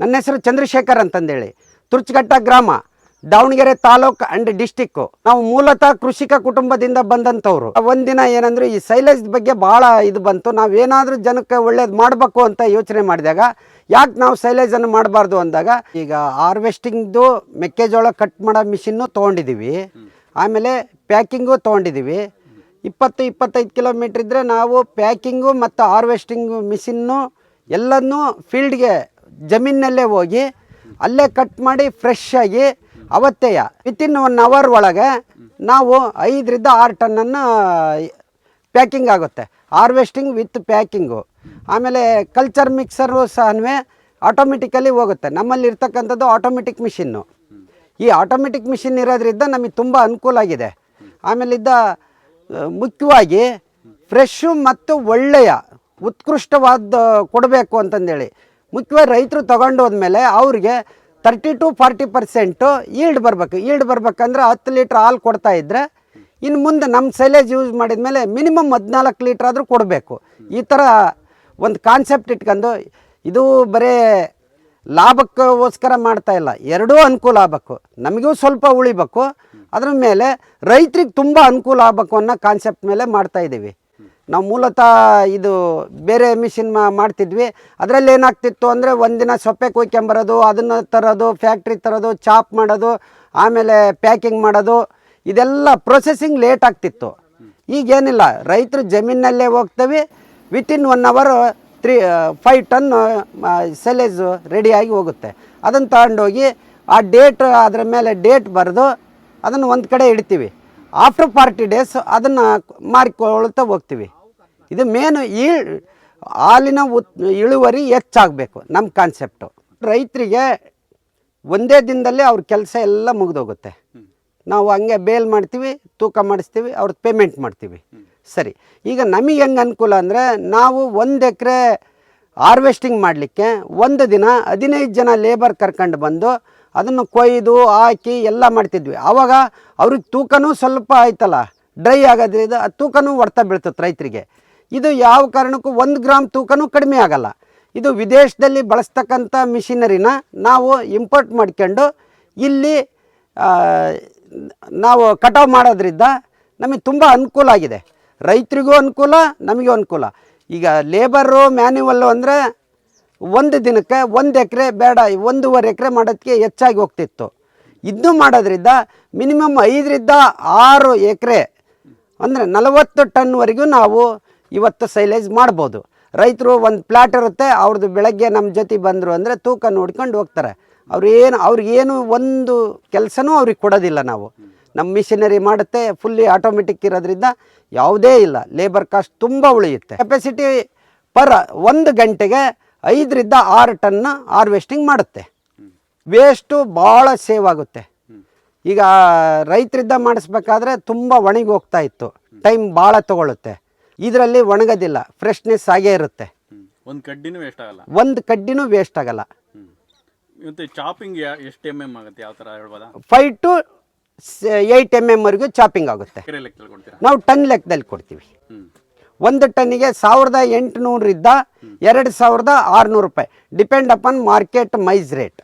ನನ್ನ ಹೆಸರು ಚಂದ್ರಶೇಖರ್ ಅಂತಂದೇಳಿ. ತುರ್ಚಘಟ್ಟ ಗ್ರಾಮ, ದಾವಣಗೆರೆ ತಾಲೂಕು ಅಂಡ್ ಡಿಸ್ಟಿಕ್ಕು. ನಾವು ಮೂಲತಃ ಕೃಷಿಕ ಕುಟುಂಬದಿಂದ ಬಂದಂಥವ್ರು. ಒಂದಿನ ಏನಂದ್ರೆ ಈ ಸೈಲೇಜ್ ಬಗ್ಗೆ ಭಾಳ ಇದು ಬಂತು. ನಾವೇನಾದರೂ ಜನಕ್ಕೆ ಒಳ್ಳೇದು ಮಾಡಬೇಕು ಅಂತ ಯೋಚನೆ ಮಾಡಿದಾಗ, ಯಾಕೆ ನಾವು ಸೈಲೇಜನ್ನು ಮಾಡಬಾರ್ದು ಅಂದಾಗ, ಈಗ ಹಾರ್ವೆಸ್ಟಿಂಗ್ದು ಮೆಕ್ಕೆಜೋಳ ಕಟ್ ಮಾಡೋ ಮಿಷಿನ್ನು ತೊಗೊಂಡಿದ್ದೀವಿ ಆಮೇಲೆ ಪ್ಯಾಕಿಂಗು ತೊಗೊಂಡಿದ್ದೀವಿ ಇಪ್ಪತ್ತು, ಇಪ್ಪತ್ತೈದು ಕಿಲೋಮೀಟ್ರ್ ಇದ್ದರೆ ನಾವು ಪ್ಯಾಕಿಂಗು ಮತ್ತು ಹಾರ್ವೆಸ್ಟಿಂಗು ಮಿಷಿನ್ನು ಎಲ್ಲನೂ ಫೀಲ್ಡ್ಗೆ ಜಮೀನಲ್ಲೇ ಹೋಗಿ ಅಲ್ಲೇ ಕಟ್ ಮಾಡಿ ಫ್ರೆಶ್ ಆಗಿ ಅವತ್ತೆಯ ವಿತಿನ್ ಒನ್ ಅವರ್ ಒಳಗೆ ನಾವು ಐದರಿಂದ ಆರು ಟನ್ನನ್ನು ಪ್ಯಾಕಿಂಗ್ ಆಗುತ್ತೆ. ಹಾರ್ವೆಸ್ಟಿಂಗ್ ವಿತ್ ಪ್ಯಾಕಿಂಗು ಆಮೇಲೆ ಕಲ್ಚರ್ ಮಿಕ್ಸರು ಸಹ ಆಟೋಮೆಟಿಕಲಿ ಹೋಗುತ್ತೆ. ನಮ್ಮಲ್ಲಿ ಇರ್ತಕ್ಕಂಥದ್ದು ಆಟೋಮೆಟಿಕ್ ಮಿಷಿನ್ನು ಈ ಆಟೋಮೆಟಿಕ್ ಮಿಷಿನ್ ಇರೋದ್ರಿಂದ ನಮಗೆ ತುಂಬ ಅನುಕೂಲ ಆಗಿದೆ. ಆಮೇಲಿದ್ದ ಮುಖ್ಯವಾಗಿ ಫ್ರೆಶ್ಶು ಮತ್ತು ಒಳ್ಳೆಯ, ಉತ್ಕೃಷ್ಟವಾದ ಕೊಡಬೇಕು ಅಂತಂದೇಳಿ. ಮುಖ್ಯವಾಗಿ ರೈತರು ತೊಗೊಂಡು ಹೋದ್ಮೇಲೆ ಅವ್ರಿಗೆ thirty to forty percent yield ಬರಬೇಕು. ಈಲ್ಡ್ ಬರ್ಬೇಕಂದ್ರೆ ಹತ್ತು ಲೀಟ್ರ್ ಹಾಲು ಕೊಡ್ತಾ ಇದ್ದರೆ ಇನ್ನು ಮುಂದೆ ನಮ್ಮ ಸೈಲೇಜ್ ಯೂಸ್ ಮಾಡಿದ ಮೇಲೆ ಮಿನಿಮಮ್ ಹದಿನಾಲ್ಕು ಲೀಟ್ರ್ ಆದರೂ ಕೊಡಬೇಕು. ಈ ಥರ ಒಂದು ಕಾನ್ಸೆಪ್ಟ್ ಇಟ್ಕೊಂಡು ಇದು ಬರೀ ಲಾಭಕ್ಕೋಸ್ಕರ ಮಾಡ್ತಾ ಇಲ್ಲ. ಎರಡೂ ಅನುಕೂಲ ಆಗಬೇಕು. ನಮಗೂ ಸ್ವಲ್ಪ ಉಳಿಬೇಕು. ಅದ್ರ ಮೇಲೆ ರೈತರಿಗೆ ತುಂಬ ಅನುಕೂಲ ಆಗಬೇಕು ಅನ್ನೋ ಕಾನ್ಸೆಪ್ಟ್ ಮೇಲೆ ಮಾಡ್ತಾ ಇದ್ದೀವಿ. ನಾವು ಮೂಲತಃ ಇದು ಬೇರೆ ಮಿಷಿನ್ ಮಾಡ್ತಿದ್ವಿ. ಅದರಲ್ಲಿ ಏನಾಗ್ತಿತ್ತು ಅಂದರೆ ಒಂದಿನ ಸೊಪ್ಪೆ ಕೊಯ್ಕೊಂಬರೋದು ಅದನ್ನು ತರೋದು ಫ್ಯಾಕ್ಟ್ರಿ ತರೋದು ಚಾಪ್ ಮಾಡೋದು, ಆಮೇಲೆ ಪ್ಯಾಕಿಂಗ್ ಮಾಡೋದು, ಇದೆಲ್ಲ ಪ್ರೊಸೆಸಿಂಗ್ ಲೇಟ್ ಆಗ್ತಿತ್ತು. ಈಗೇನಿಲ್ಲ, ರೈತರು ಜಮೀನಲ್ಲೇ ಹೋಗ್ತವೆ within one hour three five ton silage ರೆಡಿಯಾಗಿ ಹೋಗುತ್ತೆ. ಅದನ್ನು ತಗೊಂಡೋಗಿ, ಆ ಡೇಟ್ ಅದರ ಮೇಲೆ ಡೇಟ್ ಬರೆದು, ಅದನ್ನು ಒಂದು ಕಡೆ ಇಡ್ತೀವಿ. ಆಫ್ಟರ್ ಫಾರ್ಟಿ ಡೇಸ್ ಅದನ್ನು ಮಾರಿಕೊಳ್ತಾ ಹೋಗ್ತೀವಿ. ಇದು ಮೇನು ಈ ಹಾಲಿನ ಉತ್ ಇಳುವರಿ ಹೆಚ್ಚಾಗಬೇಕು ನಮ್ಮ ಕಾನ್ಸೆಪ್ಟು ರೈತರಿಗೆ ಒಂದೇ ದಿನದಲ್ಲೇ ಅವ್ರ ಕೆಲಸ ಎಲ್ಲ ಮುಗಿದೋಗುತ್ತೆ. ನಾವು ಹಂಗೆ ಬೇಲ್ ಮಾಡ್ತೀವಿ, ತೂಕ ಮಾಡಿಸ್ತೀವಿ ಅವ್ರದ್ದು ಪೇಮೆಂಟ್ ಮಾಡ್ತೀವಿ. ಸರಿ, ಈಗ ನಮಗೆ ಹೆಂಗೆ ಅನುಕೂಲ ಅಂದರೆ ನಾವು ಒಂದು ಎಕರೆ ಹಾರ್ವೆಸ್ಟಿಂಗ್ ಮಾಡಲಿಕ್ಕೆ ಒಂದು ದಿನ ಹದಿನೈದು ಜನ ಲೇಬರ್ ಕರ್ಕೊಂಡು ಬಂದು ಅದನ್ನು ಕೊಯ್ದು ಹಾಕಿ ಎಲ್ಲ ಮಾಡ್ತಿದ್ವಿ. ಆವಾಗ ಅವ್ರಿಗೆ ತೂಕನೂ ಸ್ವಲ್ಪ ಆಯ್ತಲ್ಲ ಡ್ರೈ ಆಗೋದ್ರಿಂದ ಆ ತೂಕನೂ ಹೊಡ್ತಾ ಬೀಳ್ತದೆ ರೈತರಿಗೆ. ಇದು ಯಾವ ಕಾರಣಕ್ಕೂ ಒಂದು ಗ್ರಾಮ್ ತೂಕನೂ ಕಡಿಮೆ ಆಗಲ್ಲ. ಇದು ವಿದೇಶದಲ್ಲಿ ಬಳಸ್ತಕ್ಕಂಥ ಮಿಷಿನರಿನ ನಾವು ಇಂಪೋರ್ಟ್ ಮಾಡ್ಕೊಂಡು ಇಲ್ಲಿ ನಾವು ಕಟಾವು ಮಾಡೋದ್ರಿಂದ ನಮಗೆ ತುಂಬ ಅನುಕೂಲ ಆಗಿದೆ. ರೈತರಿಗೂ ಅನುಕೂಲ, ನಮಗೂ ಅನುಕೂಲ. ಈಗ ಲೇಬರು ಮ್ಯಾನ್ಯುವಲ್ಲು ಅಂದರೆ ಒಂದು ದಿನಕ್ಕೆ ಒಂದು ಎಕರೆ ಬೇಡ, ಒಂದೂವರೆ ಎಕರೆ ಮಾಡೋದಕ್ಕೆ ಹೆಚ್ಚಾಗಿ ಹೋಗ್ತಿತ್ತು. ಇದನ್ನು ಮಾಡೋದ್ರಿಂದ ಮಿನಿಮಮ್ ಐದರಿಂದ ಆರು ಎಕರೆ, ಅಂದರೆ ನಲವತ್ತು ಟನ್ವರೆಗೂ ನಾವು ಇವತ್ತು ಸೈಲೇಜ್ ಮಾಡ್ಬೋದು. ರೈತರು ಒಂದು ಪ್ಲಾಟ್ ಇರುತ್ತೆ ಅವ್ರದ್ದು ಬೆಳಗ್ಗೆ ನಮ್ಮ ಜೊತೆ ಬಂದರು ಅಂದರೆ ತೂಕ ನೋಡ್ಕೊಂಡು ಹೋಗ್ತಾರೆ. ಅವ್ರು ಏನು ಅವ್ರಿಗೇನು ಒಂದು ಕೆಲಸನೂ ಅವ್ರಿಗೆ ಕೊಡೋದಿಲ್ಲ ನಾವು. ನಮ್ಮ ಮಿಷಿನರಿ ಮಾಡುತ್ತೆ ಫುಲ್ಲಿ ಆಟೋಮೆಟಿಕ್ ಇರೋದ್ರಿಂದ ಯಾವುದೇ ಇಲ್ಲ. ಲೇಬರ್ ಕಾಸ್ಟ್ ತುಂಬ ಉಳಿಯುತ್ತೆ. ಕೆಪಾಸಿಟಿ ಪರ್ ಒಂದು ಗಂಟೆಗೆ ಐದರಿಂದ ಆರು ಟನ್ನ ಹಾರ್ವೆಸ್ಟಿಂಗ್ ಮಾಡುತ್ತೆ. ವೇಸ್ಟು ಭಾಳ ಸೇವ್ ಆಗುತ್ತೆ. ಈಗ ರೈತರಿಂದ ಮಾಡಿಸ್ಬೇಕಾದ್ರೆ ತುಂಬ ಒಣಗಿ ಹೋಗ್ತಾ ಇತ್ತು. ಟೈಮ್ ಭಾಳ ತಗೊಳುತ್ತೆ. ಇದರಲ್ಲಿ ಒಣಗೋದಿಲ್ಲ ಫ್ರೆಶ್ನೆಸ್ ಆಗೇ ಇರುತ್ತೆ. ಒಂದು ಕಡ್ಡಿನೂ ವೇಸ್ಟ್ ಆಗಲ್ಲ. ಒಂದು ಕಡ್ಡಿನೂ ವೇಸ್ಟ್ ಆಗಲ್ಲ. ಮತ್ತೆ ಚಾಪಿಂಗ್ ಎಷ್ಟು ಎಂ ಎಂ ಆಗುತ್ತೆ? ಯಾವ ಥರ ಹೇಳ್ಬೋದಾ? ಫೈವ್ ಟು ಏಯ್ಟ್ ಎಂ ಎಮ್ವರೆಗೂ ಚಾಪಿಂಗ್ ಆಗುತ್ತೆ. ನಾವು ಟನ್ ಲೆಕ್ಕದಲ್ಲಿ ಕೊಡ್ತೀವಿ. ಒಂದು ಟನ್ನಿಗೆ ಸಾವಿರದ ಎಂಟುನೂರರಿಂದ ಎರಡು ಸಾವಿರದ ಆರುನೂರು ರೂಪಾಯಿ. Depend upon market wise rate